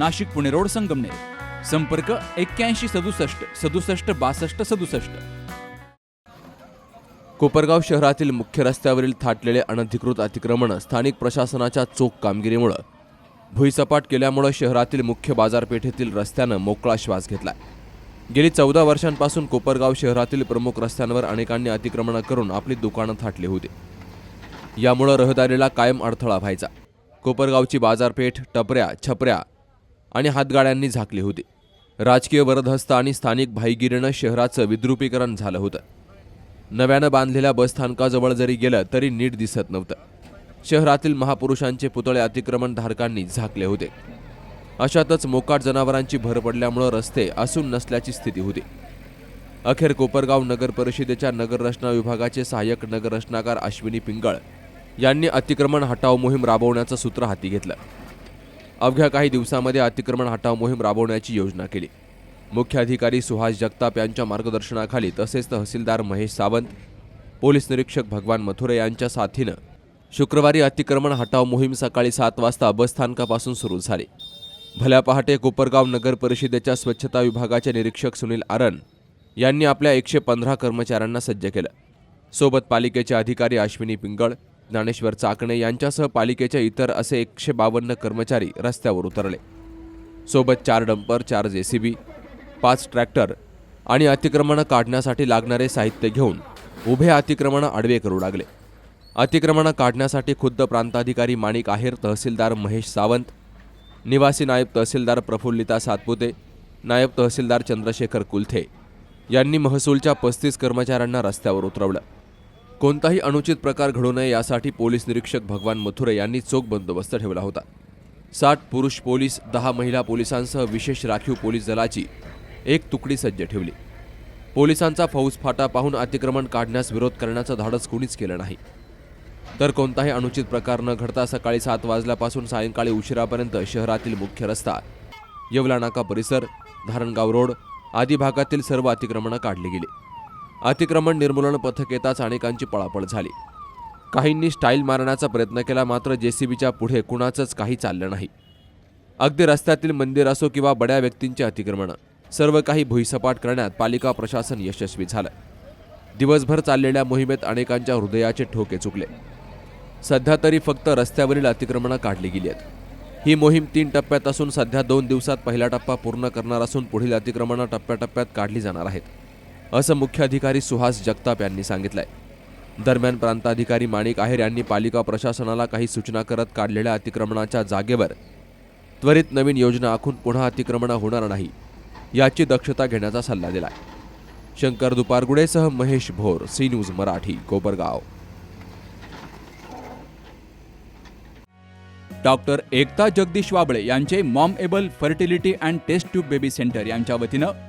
Nashik Pune road Sangamner. संपर्क एक्क्याऐंशी सदुसष्ट सदुसष्ट बासष्ट सदुसष्ट. कोपरगाव शहरातील मुख्य रस्त्यावरील थाटलेले अनधिकृत अतिक्रमण स्थानिक प्रशासनाच्या चोख कामगिरीमुळं. भुईसपाट केल्यामुळं शहरातील मुख्य बाजारपेठेतील रस्त्यानं मोकळा श्वास घेतला गेली चौदा वर्षांपासून कोपरगाव शहरातील प्रमुख रस्त्यांवर अनेकांनी अतिक्रमणं करून आपली दुकानं थाटली होती. यामुळं रहदारीला कायम अडथळा व्हायचा. कोपरगावची बाजारपेठ टपऱ्या छपऱ्या आणि हातगाड्यांनी झाकली होती. राजकीय वरदहस्त आणि स्थानिक भाईगिरीनं शहराचं विद्रुपीकरण झालं होतं. नव्यानं बांधलेल्या बसस्थानकाजवळ जरी गेलं तरी नीट दिसत नव्हतं. शहरातील महापुरुषांचे पुतळे अतिक्रमण धारकांनी झाकले होते. अशातच मोकाट जनावरांची भर पडल्यामुळं रस्ते असून नसल्याची स्थिती होती. अखेर कोपरगाव नगर परिषदेच्या नगररचना विभागाचे सहाय्यक नगररचनाकार अश्विनी पिंगळ यांनी अतिक्रमण हटाव मोहीम राबवण्याचं सूत्र हाती घेतलं. अवघ्या काही दिवसामध्ये अतिक्रमण हटाव मोहीम राबवण्याची योजना केली. मुख्य अधिकारी सुहास जगताप यांच्या मार्गदर्शनाखाली तसेच तहसीलदार महेश सावंत पोलीस निरीक्षक भगवान मथुरे यांच्या साथीनं शुक्रवारी अतिक्रमण हटाव मोहीम सकाळी सात वाजता बसस्थानकापासून सुरू झाली. भल्या पहाटे कोपरगाव नगर परिषदेच्या स्वच्छता विभागाचे निरीक्षक सुनील आरन यांनी आपल्या एकशे पंधरा कर्मचाऱ्यांना सज्ज केलं. सोबत पालिकेचे अधिकारी अश्विनी पिंगळ ज्ञानेश्वर चाकणे यांच्यासह पालिकेच्या इतर असे एकशे बावन्न कर्मचारी रस्त्यावर उतरले. सोबत चार डंपर चार जेसीबी पाच ट्रॅक्टर आणि अतिक्रमणं काढण्यासाठी लागणारे साहित्य घेऊन उभे अतिक्रमणं आडवे करू लागले. अतिक्रमणं काढण्यासाठी खुद्द प्रांताधिकारी माणिक आहेर तहसीलदार महेश सावंत निवासी नायब तहसीलदार प्रफुल्लिता सातपुते नायब तहसीलदार चंद्रशेखर कुलथे यांनी महसूलच्या पस्तीस कर्मचाऱ्यांना रस्त्यावर उतरवलं. कोणताही अनुचित प्रकार घडू नये यासाठी पोलीस निरीक्षक भगवान मथुरे यांनी चोख बंदोबस्त ठेवला होता. साठ पुरुष पोलीस दहा महिला पोलिसांसह विशेष राखीव पोलीस दलाची एक तुकडी सज्ज ठेवली. पोलिसांचा फौजफाटा पाहून अतिक्रमण काढण्यास विरोध करण्याचं धाडस कुणीच केलं नाही. तर कोणताही अनुचित प्रकार न घडता सकाळी सात वाजल्यापासून सायंकाळी उशिरापर्यंत शहरातील मुख्य रस्ता येवला नाका परिसर धारणगाव रोड आदी भागातील सर्व अतिक्रमणं काढली गेली. अतिक्रमण निर्मूलन पथक येताच अनेकांची पळापळ झाली. काहींनी स्टाईल मारण्याचा प्रयत्न केला मात्र जेसीबीच्या पुढे कुणाचंच काही चाललं नाही. अगदी रस्त्यातील मंदिर असो किंवा बड्या व्यक्तींचे अतिक्रमणं सर्व काही भुईसपाट करण्यात पालिका प्रशासन यशस्वी झालं. दिवसभर चाललेल्या मोहिमेत अनेकांच्या हृदयाचे ठोके चुकले. सध्या तरी फक्त रस्त्यावरील अतिक्रमणं काढली गेली आहेत. ही मोहीम तीन टप्प्यात असून सध्या दोन दिवसात पहिला टप्पा पूर्ण करणार असून पुढील अतिक्रमणं टप्प्याटप्प्यात काढली जाणार आहेत. असं मुख्य अधिकारी सुहास जगताप यांनी सांगितलंय. दरम्यान प्रांताधिकारी माणिक आहेर यांनी पालिका प्रशासनाला काही सूचना करत काढलेल्या अतिक्रमणाच्या जागेवर त्वरित नवीन योजना आखून पुन्हा अतिक्रमणं होणार नाही याची दक्षता घेण्याचा सल्ला दिलाय. Shankar दुपारगुडेसह Mahesh Bhor C news Marathi Kopargaon. Doctor Ekta Jagdish Wable यांचे mom able fertility and test tube baby centre यांच्या वतीनं